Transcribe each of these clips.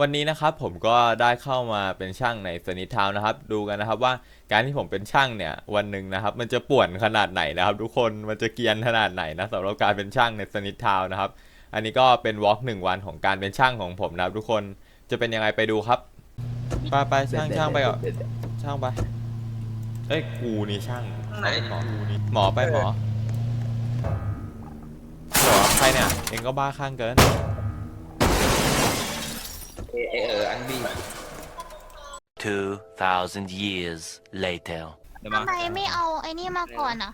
วันนี้นะครับผมก็ได้เข้ามาเป็นช่างในสนิททาวนะครับ ดูกันนะครับว่าการที่ผมเป็นช่างเนี่ยวันหนึ่งนะครับ มันจะป่วนขนาดไหนนะครับทุกคนมันจะเกียนขนาดไหนนะสำหรับการเป็นช่างในสนิททาวนะครับ อันนี้ก็เป็นวอล์กหนึ่งวันของการเป็นช่างของผมนะครับ ทุกคนจะเป็นยังไงไปดูครับไปไปช่างช่างไปก่อนช่างไปเอ้ยกูนี่ช่างเขาเป็นหมอกูนี่หมอไปหมอหรอใครเนี่ยเองก็บ้าข้างเกิน เอเอเอออันบี2,000 years later. เดี๋ยวมาทำไมไม่เอาไอ้นี่มาก่อนอะ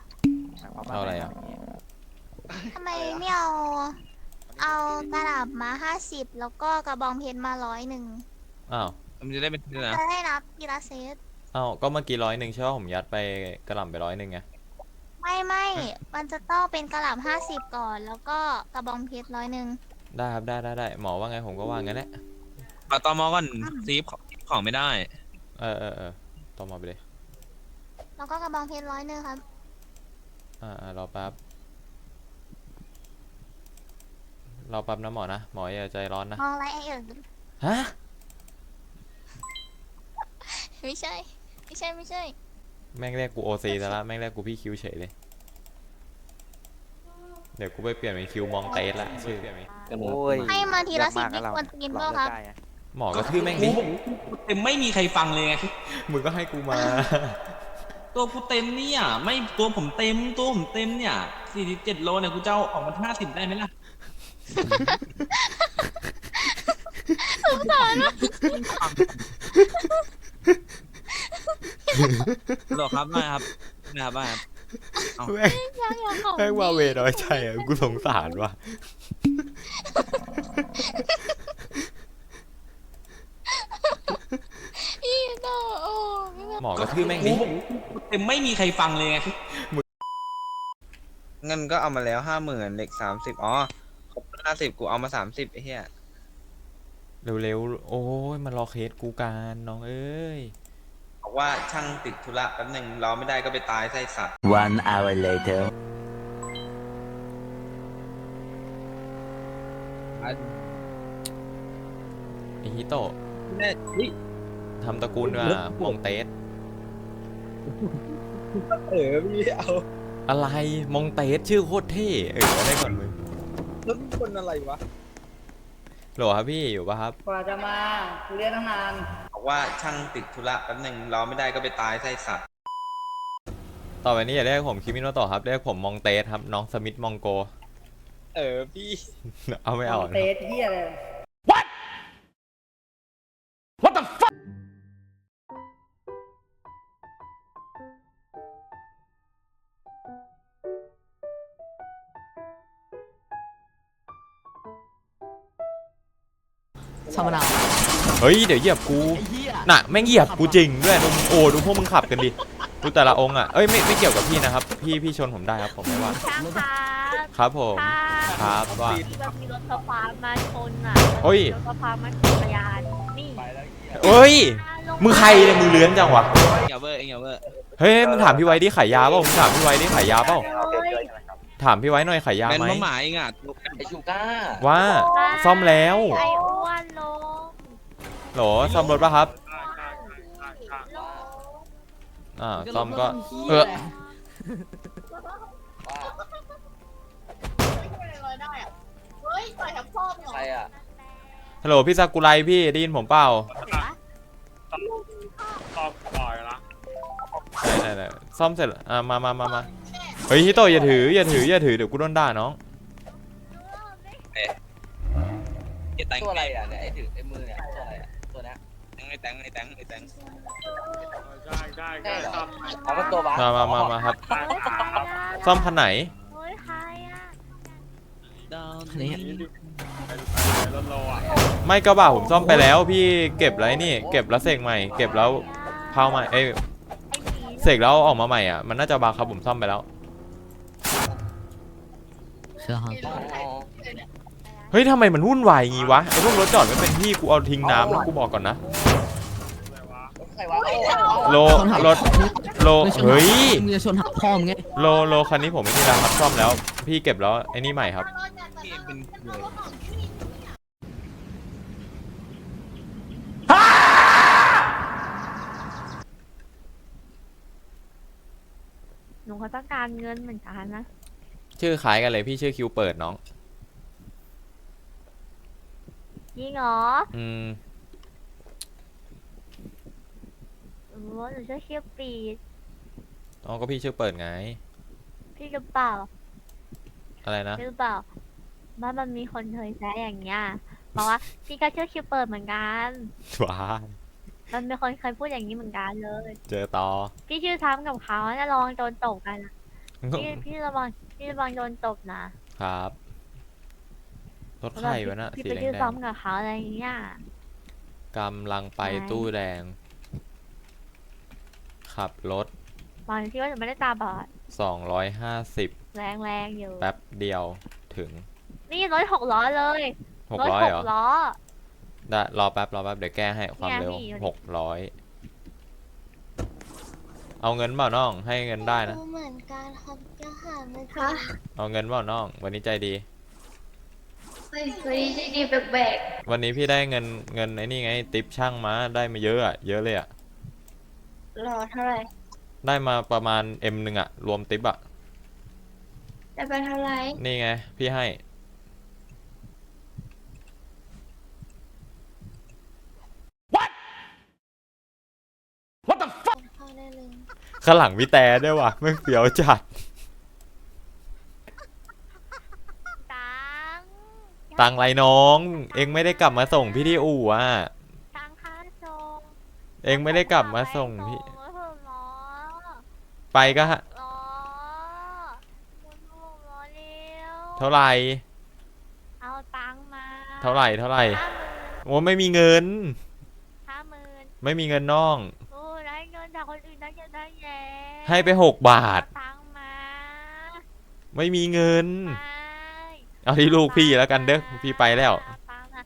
เอาอะไรอะทำไมไม่เอา เอากระดาษมาห้าสิบแล้วก็กระบองเพชรมาร้อยหนึ่งอ้าวมันจะได้เป็นนะจะได้นับกีฬาเซตอ้าวก็เมื่อกี้ร้อยหนึ่งใช่ป่ะผมยัดไปกระหล่ำไปร้อยหนึ่งไงไม่ไม่มันจะต้องเป็นกระดาษห้าสิบก่อน แล้วก็กระบองเพชรร้อยหนึ่งได้ครับได้ได้ได้หมอว่าไงผมก็ว่างั้นแหละ เอาตอมอก่อนซีฟของของไม่ได้ เออเออเออต่อมาไปเลยแล้วก็กระบองเพชรร้อยหนึ่งครับ อ่าอ่ารอแป๊บรอแป๊บนะหมอนะหมออย่าใจร้อนนะมองไรไอเอิญฮะไม่ใช่ ไม่ใช่ไม่ใช่ แม่งเรียกกูโอซีซะละแม่งเรียกกูพี่คิวเฉยเลยเดี๋ยวกูไปเปลี่ยนเป็นคิวมองเตสละชื่อ โอ้ยให้มาทีละสิบเยนี่อะมากควรนะกินเราเปล่าครับ ได้อะ หมอกระทืบแม่งดิเต็มไม่มีใครฟังเลยไงมึงก็ให้กูมา ตัวกูเต็มเนี่ยไม่ตัวผมเต็มตัวผมเต็มเนี่ย47โลเนี่ยกูจะเอาออกมา50ได้ไหมล่ะสงสารหรอครับไม่ครับไม่ครับไม่ครับ แม่งอยากอยากของแม่งว่าเวน้อยใจอะกูสงสารว่ะ อีโนโอ้ไม่แบบ หมอกระทืบแม่งดิเต็มไม่มีใครฟังเลยไงเงินก็เอามาแล้วห้าหมื่นเหล็กสามสิบอ๋อครบห้าสิบกูเอามาสามสิบไอ้เหี้ยเร็วๆ โอ้ยมันรอเคสกูการน้องเอ้ย บอกว่าช่างติดธุระแป๊บหนึ่งรอไม่ได้ก็ไปตายไส้สัตว์ One hour later. ไอฮิโตะแน่เฮ้ย ทำตระกูลว่ามองเตส เออพี่เอาอะไรมองเตสชื่อโคตรเท่เออเอาได้ก่อนมึงแล้วมึงคนอะไรวะโหลครับพี่อยู่ปะครับ กว่าจะมากูเรียกตั้งนาน บอกว่าช่างติดธุระแป๊บหนึ่งรอไม่ได้ก็ไปตายไส้สัตว์ต่อไปนี้อย่าเรียกผมคิมิโนโตะครับเรียกผมมองเตสครับน้องสมิธมองโก เออพี่ เอาไม่เอาเตสเฮียเลย ชาวมะนาวเฮ้ย เดี๋ยวเหยียบกู น่ะ แม่งเหยียบกูจริงด้วยดูมึงโอ้ ดูพวกมึงขับกันดิ ดูแต่ละองค์อะ เอ้ย ไม่ ไม่เกี่ยวกับพี่นะครับ พี่ พี่ชนผมได้ครับ ผมไม่ว่า ช่างครับครับผมถ้าครับว่า ที่แบบมีรถไฟฟ้ามาชนอะโอ้ย รถไฟฟ้ามาขี่จักรยานนี่เอ้ย มึงใครเนี่ย มึงเลื้อนจังวะอย่าเวอร์เองอย่าเวอร์เฮ้ย มึงถามพี่ไว้ดิขายยาเปล่ามึงถามพี่ไว้ดิขายยาเปล่า ถามพี่ไว้หน่อยขายยาแมนไหมมะหมาเองอะไอชูก้าว่าซ่อมแล้วไอ้อ้วนลงโหลซ่อมรถป่ะครับลงอ่าซ่อมก็เออใครอะฮัลโหลพี่ซากุไรพี่ได้ยินผมเปล่าไหนไหนซ่อมเสร็จแล้วอ่ามามามามา เฮ้ยฮิโตะอย่าถืออย่าถืออย่าถือเดี๋ยวกูโดนด่าน้องไอ้แตงตัวอะไรอะเนี่ยไอถือไอมือเนี่ยตัวอะไรอะตัวเนี้ยไอ้แตงไอ้แตงไอ้แตงใช่เหรอเอาก็ตัวบ้ามามามามาครับโอ้ยใครอะซ่อมคันไหนโอ้ยใครอะนี่ไม่กระบะผมซ่อมไปแล้ว พี่เก็บไรนี่ เก็บแล้วเสกใหม่ เก็บแล้วเผาใหม่เอ้ยไอ้หมีเสกแล้วออกมาใหม่อะมันน่าจะบาครับผมซ่อมไปแล้วเชื่ อครับเฮ้ยทำไมมันวุ่นวายงี้วะเอาพวกรถจอดไม่เป็นที่กูเอาทิ้งน้ำแล้วกูบอกก่อนนะโลรถโลเฮ้ยมึงชนหักพ่อมงไงโลโลคันนี้ผมไม่มีราครับซ่อมแล้ว พี่เก็บแล้วไอ้นี่ใหม่ครับหนูเขาต้องการเงินเหมือนกันนะ ชื่อคล้ายกันเลยพี่ชื่อคิวเปิดน้อง จริงเหรออืม โอ้หนูชื่อคิวปีดอ๋อ ก็พี่ชื่อเปิดไง พี่หรือเปล่าอะไรนะ พี่หรือเปล่าว่ามันมีคนเคยแซะอย่างเงี้ยบอกว่าพี่ก็ชื่อคิวเปิดเหมือนกัน ว้ายมันมีคนเคยพูดอย่างนี้เหมือนกันเลย เจอต่อ พี่ชื่อซ้ำกับเขาจะลองโดนตกกันนะพี่พี่ระวัง พี่ระวังโดนตกนะครับรถไข่วะนะพี่สีไปแดชื่องซ้ำกับเขาอะไรอย่างเงี้ย ๆกำลังไปไหน ตู้แดง ขับรถบางทีว่าจะไม่ได้ตาบอด250แรงแรงๆอยู่ แป๊บเดียวถึงนี่รถหกล้อเลยรถ600หเหรกอล้อ ได้รอแป๊บรอแป๊บเดี๋ยวแก้ให้ความเนี่ยเร็วพี่อยู่ดิหกร้อย เอาเงินเปล่าน้อง ให้เงินได้นะเหมือนกันครับจะหาไม่เจฮะอเอาเงินเปล่าน้อง วันนี้ใจดี เฮ้ยเฮ้ยดีแบกวันนี้พี่ได้เงินเงินไอ้นี่ไง ติปช่างมาได้มาเยอะอะเยอะเลยอะรอเท่าไหร่ได้มาประมาณ M หนึ่งอะรวมติปอะได้ไปเท่าไหร่นี่ไง พี่ให้ เข้าได้เลย ข้างหลังพี่แต่ด้วยว่ะไม่งเฟี้ยวจัด ตังค์ตังไรน้อง เองไม่ได้กลับมาส่งพี่ที่อู่อะตังค่าส่งเองไม่ได้กลับมาส่งพี่โอ้โหหมอไปก็ฮะรอคุณลูกรอเร็วเท่าไหร่ เอาตังค์มาเท่าไหร่เท่าไหร่ ห้าหมื่นโอ้ไม่มีเงิน ห้าหมื่นไม่มีเงินน้องโอ้ได้เงิน จากคนอื่นได้เยอะได้แยะให้ไปหกบาทเอตังค์มาไม่มีเงิน ไม่เอาที่ลูกพี่แล้วกันเด้อพี่ไปแล้วเอาตังค์มา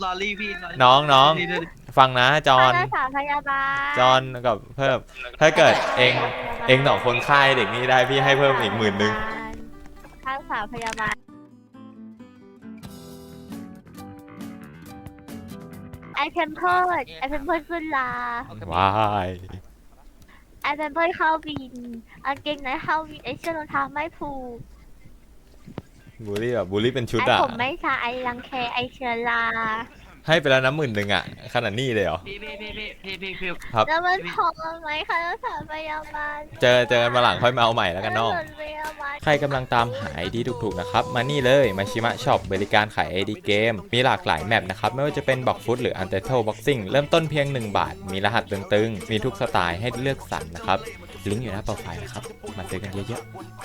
สอรี่พี่ sorry น้องน้องนี่ด้วยฟังนะจอนค่ารักษาพยาบาลจอนกับเพิ่ม ถ้าเกิดเองเองสองคนค่ายเด็กนี่ได้พี่ให้เพิ่มอีกหมื่นหนึ่ง ค่ารักษาพยาบาล ไอเพมเพิร์ดไอเพมเพิร์ดขึ้นลาว้ายไอเพมเพิร์ดเข้าวินกางเกงในเข้าวินไอเชือกรองเท้าไม่ผูกบูลลี่แบบบูลลี่เป็นชุดไออะผมไม่ใช่ไอรังแคไอเชื้อรา ให้ไปแล้วนะหมื่นหนึ่งอะขนาดนี้เลยเหรอ พี่พี่พี่พี่พี่พี่พี่ครับ แล้วมันพอไหมค่ารักษาพยาบาลเจอเจอกันมาหลังค่อยมาเอาใหม่แล้วกันน้องค่ารักษาพยาบาล ใครกำลังตามหาไอดีถูกๆนะครับ มานี่เลยมาชิมะช็อปบริการขายไอดีเกม มีหลากหลายแมปนะครับ ไม่ว่าจะเป็นบ็อกฟุตหรือ u n t i t l e Boxing เริ่มต้นเพียง 1 บาท มีรหัสตึงๆ มีทุกสไตล์ให้เลือกสรรนะครับ ลิงก์อยู่หน้าโปรไฟล์นะครับ มาซื้อกันเยอะๆ